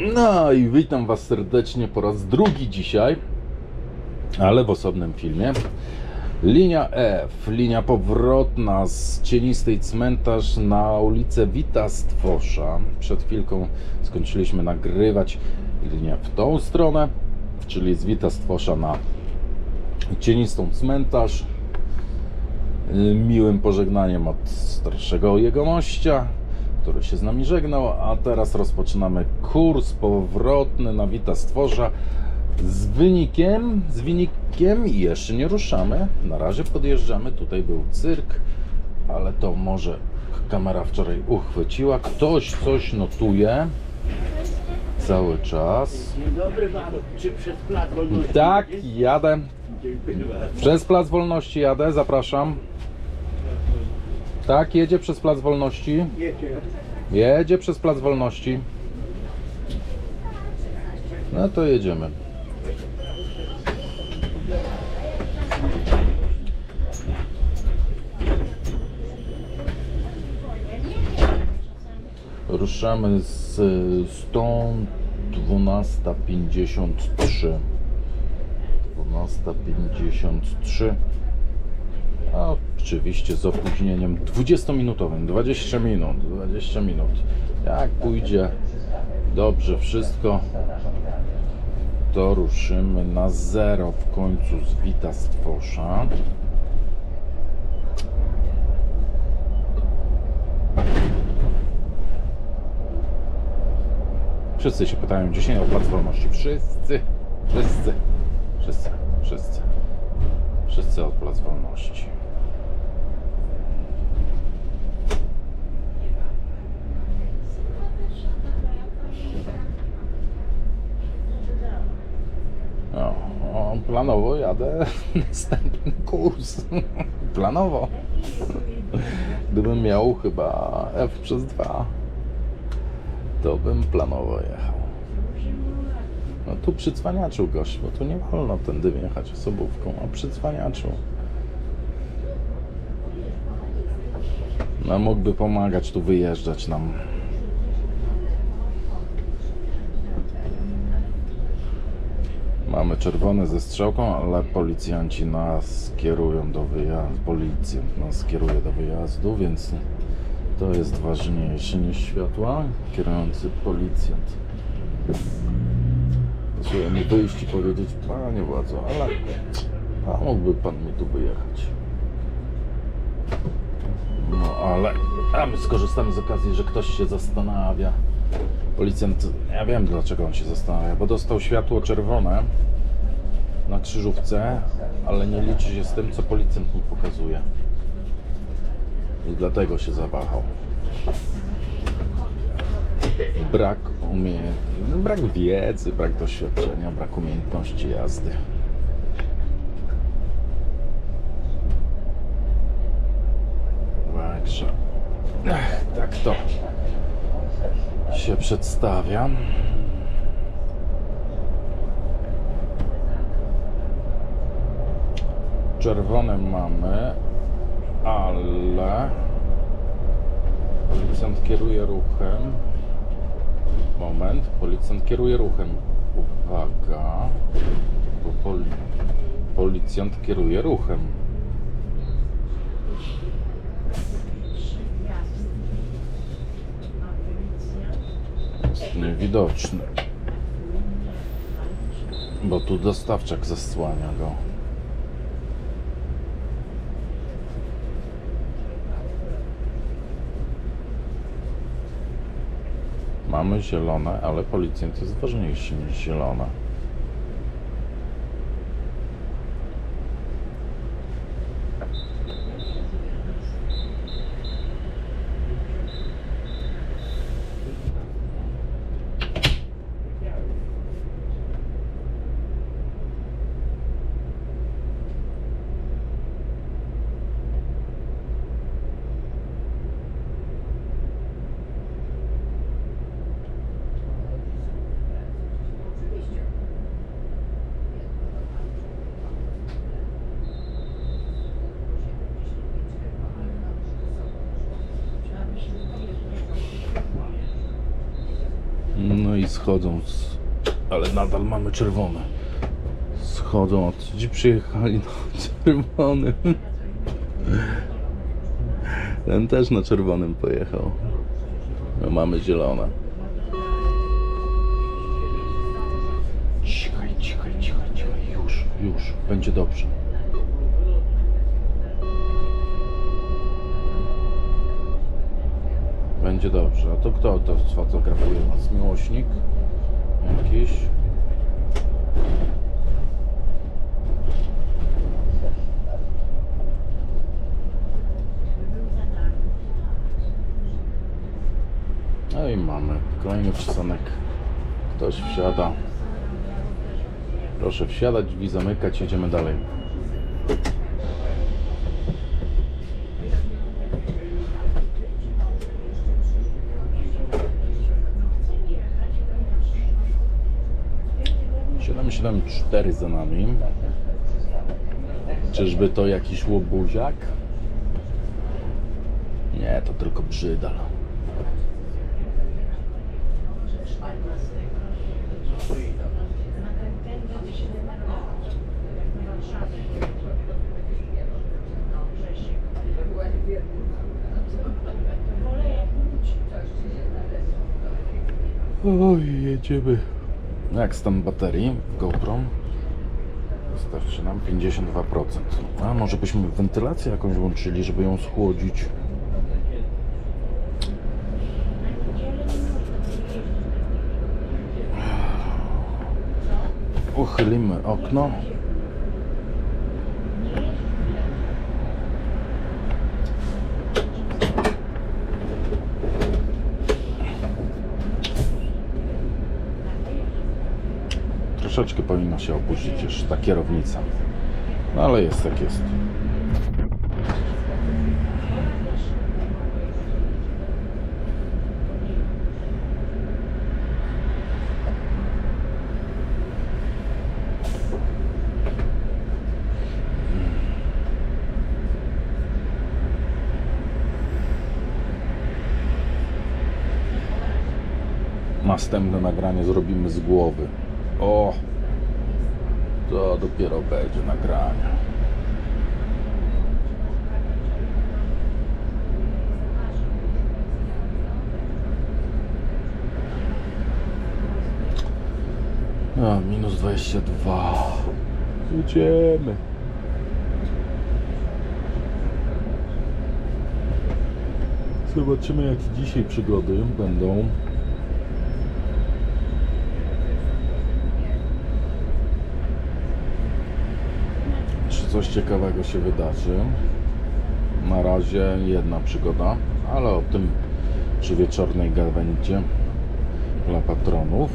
No i witam Was serdecznie po raz drugi dzisiaj, ale w osobnym filmie. Linia F, linia powrotna z cienistej cmentarz na ulicę Wita Stwosza. Przed chwilką skończyliśmy nagrywać linię w tą stronę, czyli z Wita Stwosza na cienistą cmentarz. Miłym pożegnaniem od starszego jegomościa, który się z nami żegnał, a teraz rozpoczynamy kurs powrotny na Wita Stworza z wynikiem, z wynikiem i jeszcze nie ruszamy. Na razie podjeżdżamy, tutaj był cyrk, ale to może kamera wczoraj uchwyciła. Ktoś coś notuje cały czas. Dzień dobry panu. Czy przez plac wolności? Tak, jadę. Przez Plac Wolności jadę, zapraszam. Tak, jedzie przez Plac Wolności. Jedzie. Jedzie przez Plac Wolności. No to jedziemy. Ruszamy z stąd 12.53. 12.53. A oczywiście z opóźnieniem 20-minutowym, 20 minut, 20 minut. Jak pójdzie dobrze wszystko, to ruszymy na zero w końcu z Wita Stwosza. Wszyscy się pytają dzisiaj o Plac Wolności. Wszyscy, wszyscy, wszyscy, wszyscy. Wszyscy od Plac Wolności. O, o, planowo jadę następny kurs. Planowo. Gdybym miał chyba F przez 2, to bym planowo jechał. No tu przycwaniaczył gość, bo tu nie wolno tędy wjechać osobówką, a przycwaniaczył. No mógłby pomagać tu wyjeżdżać nam. Mamy czerwone ze strzałką, ale policjanci nas kierują do wyjazdu. Policjant nas kieruje do wyjazdu, więc to jest ważniejsze niż światła. Kierujący policjant. Trzeba mi wyjść i powiedzieć, panie władzo, ale a mógłby pan mi tu wyjechać. No ale, a my skorzystamy z okazji, że ktoś się zastanawia. Policjant, ja wiem dlaczego on się zastanawia, bo dostał światło czerwone na krzyżówce, ale nie liczy się z tym, co policjant mu pokazuje. I dlatego się zawahał. Brak umiejętności, no brak wiedzy, brak doświadczenia, brak umiejętności jazdy. Także, tak się przedstawia. Czerwone mamy, ale policjant kieruje ruchem. Moment, policjant kieruje ruchem. Uwaga, bo poli policjant kieruje ruchem. Jest niewidoczny. Bo tu dostawczak zasłania go. Mamy zielone, ale policjant jest ważniejszy niż zielone. Schodzą, ale nadal mamy czerwone. Schodzą od... Gdzie przyjechali? No, czerwony. Ten też na czerwonym pojechał. My mamy zielone. Cichaj, cichaj, cichaj, cichaj. Już, już. Będzie dobrze. Będzie dobrze. A to kto to sfotografuje nas? Miłośnik? Jakiś? No i mamy kolejny przystanek. Ktoś wsiada. Proszę wsiadać, drzwi zamykać, jedziemy dalej. Siedem, siedem, cztery za nami. Czyżby to jakiś łobuziak? Nie, to tylko brzydal. Oj, jedziemy. Jak stan baterii GoPro? Wystarczy nam 52%. A może byśmy wentylację jakąś włączyli, żeby ją schłodzić? Uchylimy okno. Troszeczkę powinna się opuścić już ta kierownica. No ale jest jak jest. Następne nagranie zrobimy z głowy. O! To dopiero będzie nagranie. A, minus 22. Jedziemy. Zobaczymy jakie dzisiaj przygody będą. Coś ciekawego się wydarzy. Na razie jedna przygoda, ale o tym przy wieczornej gawędzie dla patronów.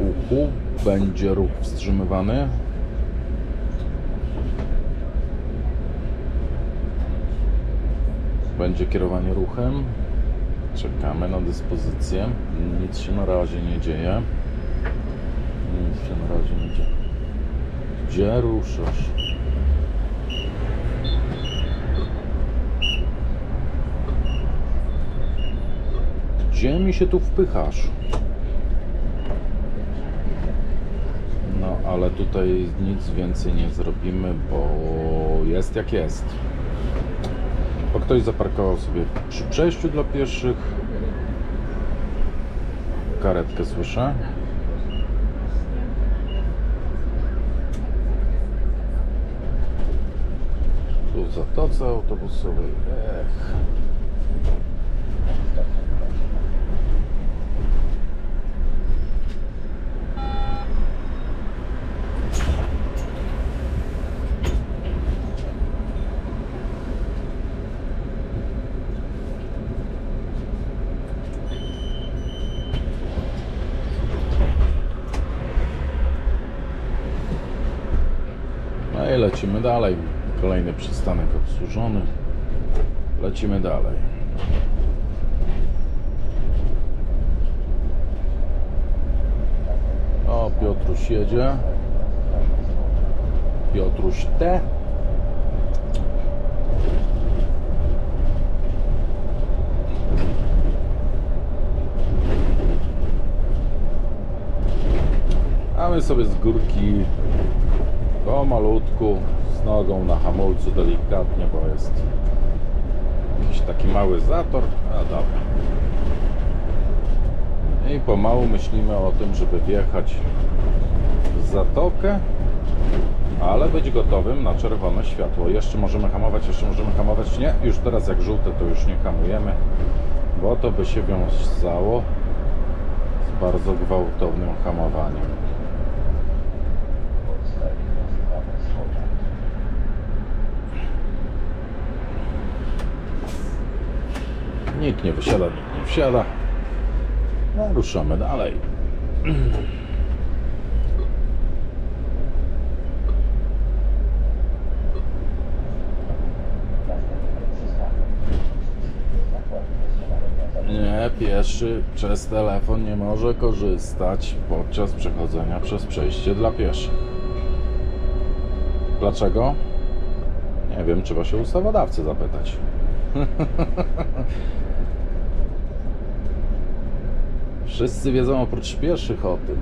Uchu będzie ruch wstrzymywany. Będzie kierowanie ruchem. Czekamy na dyspozycję. Nic się na razie nie dzieje. Nic się na razie nie dzieje. Gdzie ruszasz? Gdzie mi się tu wpychasz? No, ale tutaj nic więcej nie zrobimy, bo jest jak jest. Bo ktoś zaparkował sobie przy przejściu dla pieszych. Karetkę słyszę. Tu w zatoce autobusowej. Ech. No i lecimy dalej. Kolejny przystanek obsłużony. Lecimy dalej. O, Piotruś jedzie. Piotruś T. A my sobie z górki pomalutku, z nogą na hamulcu delikatnie, bo jest jakiś taki mały zator, a dobra. I pomału myślimy o tym, żeby wjechać w zatokę, ale być gotowym na czerwone światło. Jeszcze możemy hamować, jeszcze możemy hamować. Nie, już teraz jak żółte to już nie hamujemy, bo to by się wiązało z bardzo gwałtownym hamowaniem. Nikt nie wysiada, nikt nie wsiada. No, ruszamy dalej. Nie, pieszy przez telefon nie może korzystać podczas przechodzenia przez przejście dla pieszych. Dlaczego? Nie wiem, trzeba się ustawodawcy zapytać. Wszyscy wiedzą oprócz pieszych o tym.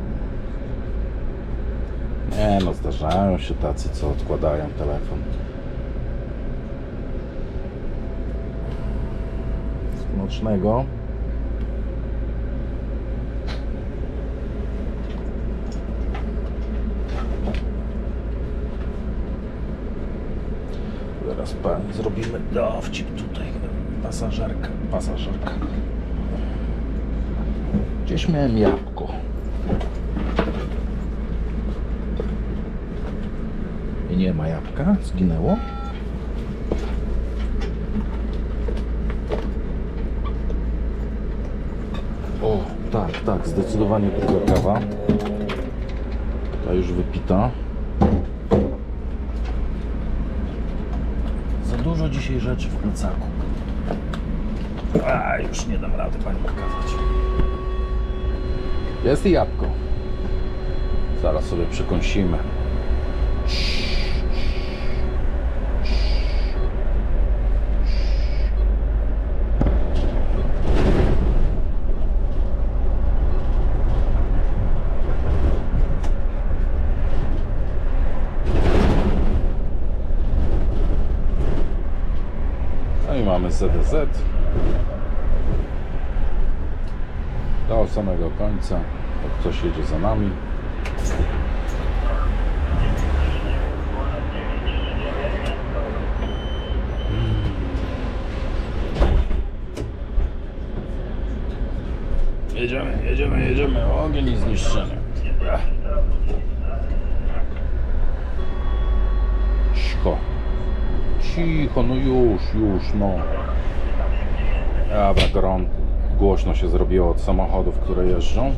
Nie no, zdarzają się tacy, co odkładają telefon. Smacznego. Zaraz pani zrobimy dowcip tutaj. Pasażerka, pasażerka. Gdzieś miałem jabłko. I nie ma jabłka, zginęło. O, tak, tak, zdecydowanie druga kawa. Ta już wypita. Za dużo dzisiaj rzeczy w plecaku. A, już nie dam rady pani pokazać. Jest i jabłko. Zaraz sobie przekąsimy. No i mamy ZDZ. Do samego końca. Jak ktoś jedzie za nami. Jedziemy, jedziemy, jedziemy. Ogień i zniszczenie. Cicho. Cicho, no już, już, no. Dobra, grom. Głośno się zrobiło od samochodów, które jeżdżą.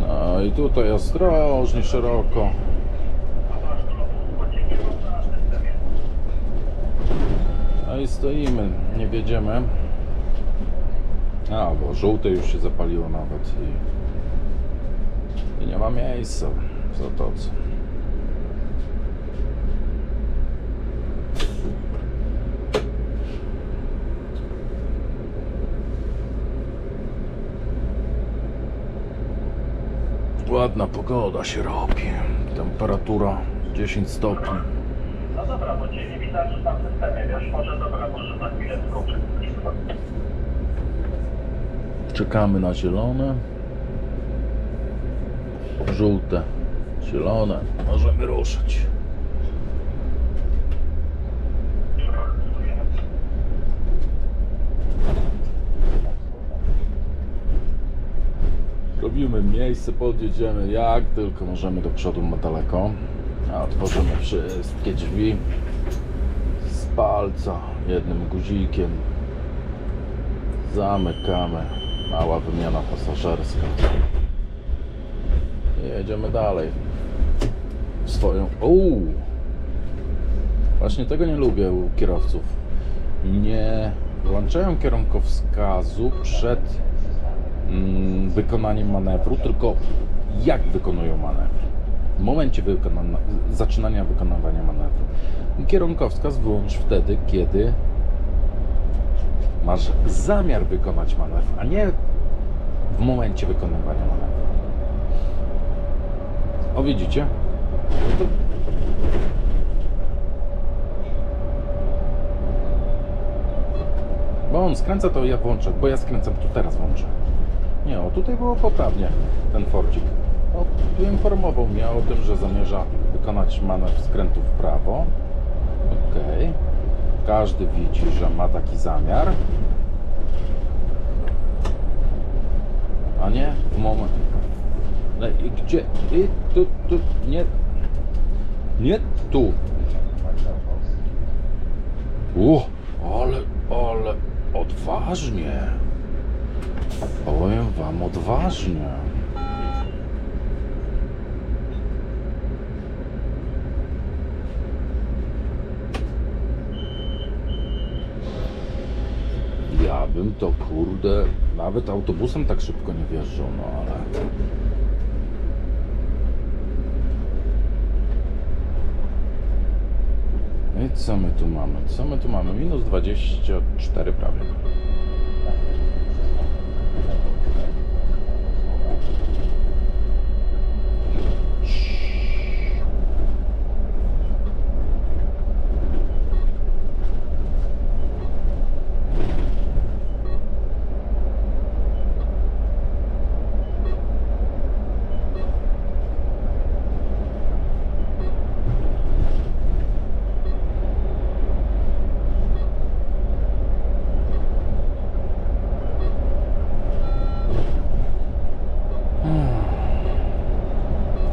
No i tutaj ostrożnie, szeroko. No i stoimy, nie wiedziemy. A, bo żółte już się zapaliło nawet i, i nie ma miejsca w zatoce. Ładna pogoda się robi. Temperatura 10 stopni. No dobra, bo cię nie widać na systemie, wiesz, może dobra, może na chwilę skoczyć. Czekamy na zielone. Żółte, zielone. Możemy ruszyć. Miejsce, podjedziemy jak tylko możemy do przodu daleko. Otworzymy wszystkie drzwi z palca jednym guzikiem. Zamykamy. Mała wymiana pasażerska. Jedziemy dalej. W swoją. Uuu! Właśnie tego nie lubię u kierowców. Nie włączają kierunkowskazu przed wykonaniem manewru, tylko jak wykonują manewr. W momencie wykona- zaczynania wykonywania manewru. Kierunkowskaz wyłącz wtedy, kiedy masz zamiar wykonać manewr, a nie w momencie wykonywania manewru. O, widzicie? Bo on skręca, to ja włączę, bo ja skręcam, to teraz włączę. Nie, o tutaj było poprawnie ten Fordzik. O, tu informował mnie o tym, że zamierza wykonać manewr skrętu w prawo. Okej. Każdy widzi, że ma taki zamiar. A nie w moment. No i gdzie? I tu, tu, nie. Nie tu. U, ale, ale odważnie. Powiem wam odważnie. Ja bym to kurde, nawet autobusem tak szybko nie wjeżdżał, no ale. I co my tu mamy? Co my tu mamy? Minus 24 prawie.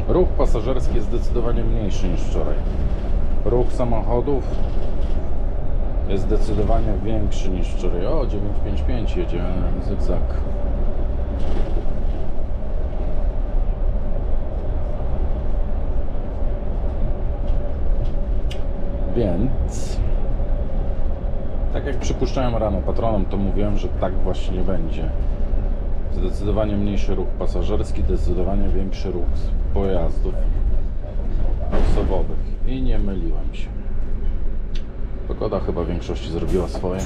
Ruch pasażerski jest zdecydowanie mniejszy niż wczoraj. Ruch samochodów jest zdecydowanie większy niż wczoraj. O, 955 jedzie zygzak. Więc tak jak przypuszczałem rano patronom, to mówiłem, że tak właśnie będzie. Zdecydowanie mniejszy ruch pasażerski, zdecydowanie większy ruch pojazdów osobowych. I nie myliłem się. Pogoda chyba w większości zrobiła swoje.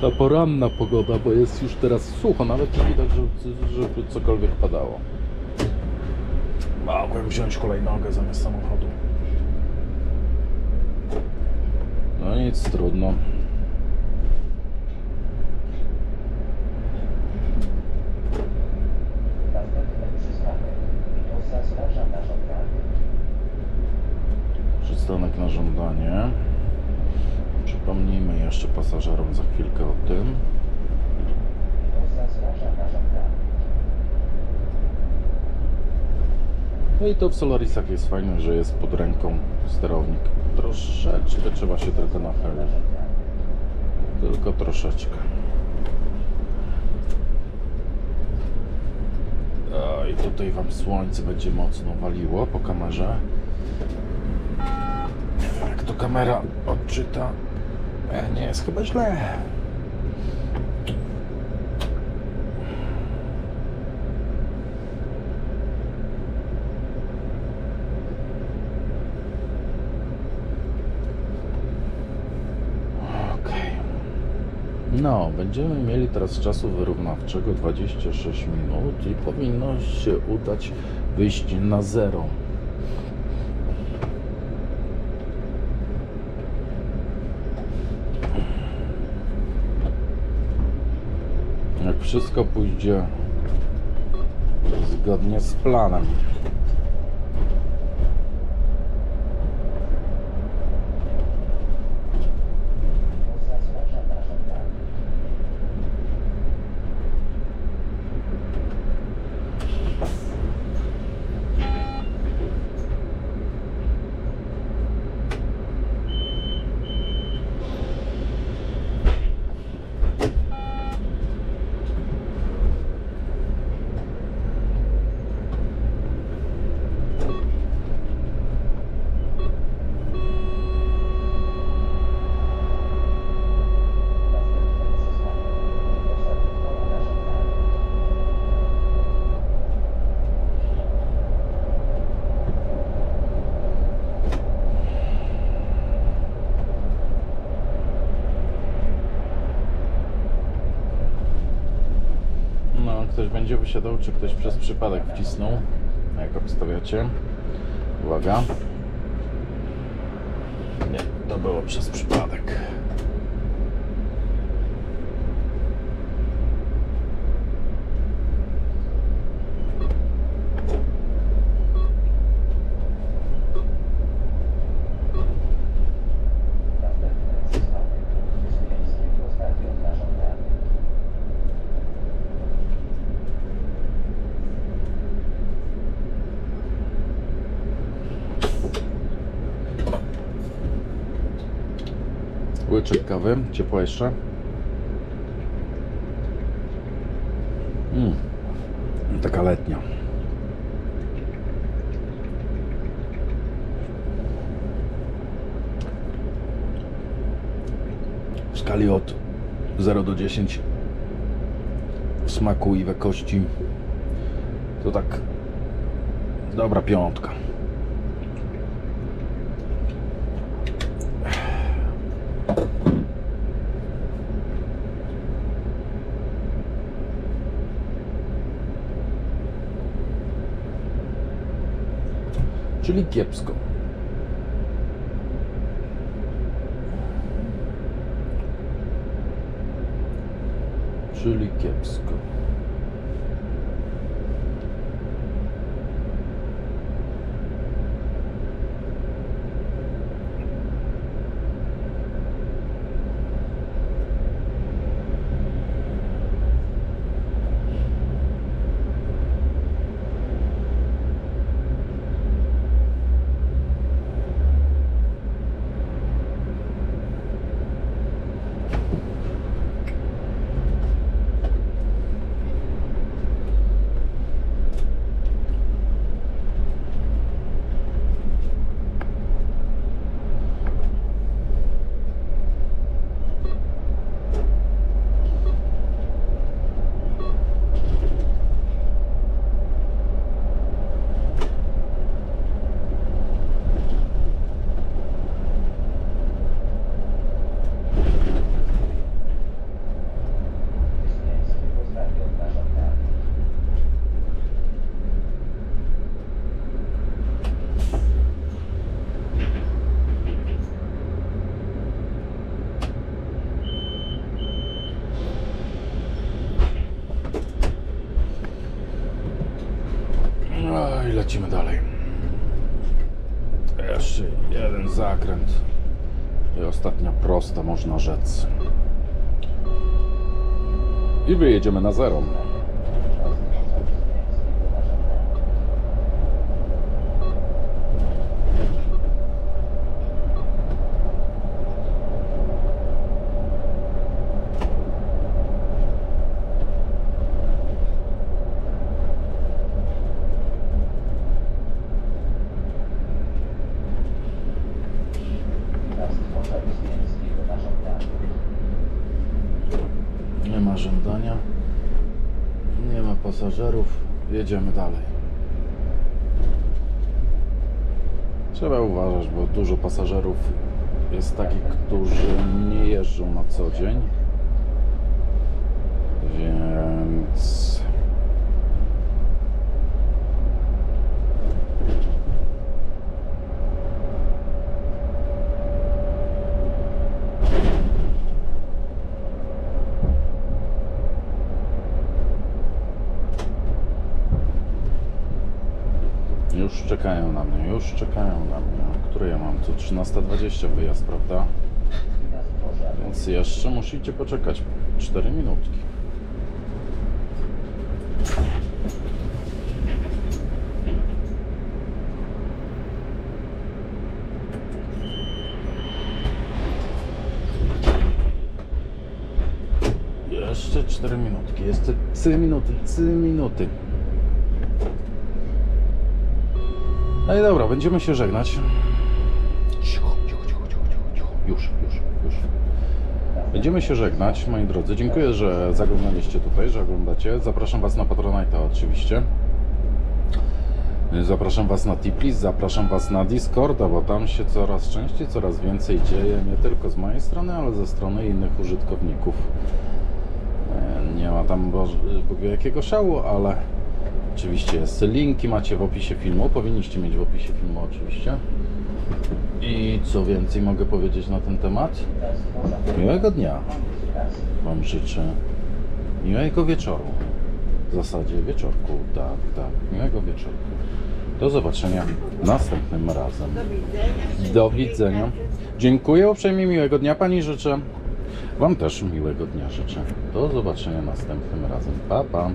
Ta poranna pogoda, bo jest już teraz sucho, nawet nie widać, żeby, żeby cokolwiek padało. Mogłem wziąć hulajnogę zamiast samochodu. No nic, trudno. Przystanek na żądanie. Przypomnijmy jeszcze pasażerom za chwilkę o tym. No i to w Solarisach jest fajne, że jest pod ręką sterownik. Troszeczkę trzeba się tylko nachylić. Tylko troszeczkę. I tutaj Wam słońce będzie mocno waliło po kamerze. Jak to kamera odczyta. E, nie jest chyba źle. No, będziemy mieli teraz czasu wyrównawczego 26 minut i powinno się udać wyjść na zero. Jak wszystko pójdzie zgodnie z planem. Będzie wysiadał, czy ktoś przez przypadek wcisnął. Jak obstawiacie? Uwaga. Nie, to było przez przypadek. Łyczek kawy, ciepła jeszcze. Mm. Taka letnia. W skali od 0 do 10 w smaku i jakości to tak dobra piątka. Czyli kiepsko. Czyli kiepsko. Zbieńskiego stadion na żądanie. No i lecimy dalej. Jeszcze jeden zakręt. I prosta, można rzec. I wyjedziemy na zero. Na stworzeniu Zbieńskiego na żądanie. Nie ma żądania. Nie ma pasażerów. Jedziemy dalej. Trzeba uważać, bo dużo pasażerów jest takich, którzy nie jeżdżą na co dzień. Więc już czekają na mnie, już czekają na mnie. Które ja mam tu? 13.20 wyjazd, prawda? Więc jeszcze musicie poczekać 4 minutki. Jeszcze 4 minutki, jeszcze 3 minuty, 3 minuty. No i dobra, będziemy się żegnać. Cicho, cicho, cicho, cicho, cicho. Już, już, już. Będziemy się żegnać, moi drodzy. Dziękuję, że zaglądaliście tutaj, że oglądacie. Zapraszam Was na Patronite'a oczywiście. Zapraszam Was na Tiplis, zapraszam Was na Discorda, bo tam się coraz częściej, coraz więcej dzieje, nie tylko z mojej strony, ale ze strony innych użytkowników. E, Nie ma tam Bóg jakiego szału, ale oczywiście jest. Linki macie w opisie filmu. Powinniście mieć w opisie filmu oczywiście. I co więcej mogę powiedzieć na ten temat? Miłego dnia Wam życzę. Miłego wieczoru. W zasadzie wieczorku, tak, tak. Miłego wieczorku. Do zobaczenia następnym razem. Do widzenia. Dziękuję uprzejmie, miłego dnia Pani życzę. Wam też miłego dnia życzę. Do zobaczenia następnym razem. Pa, pa.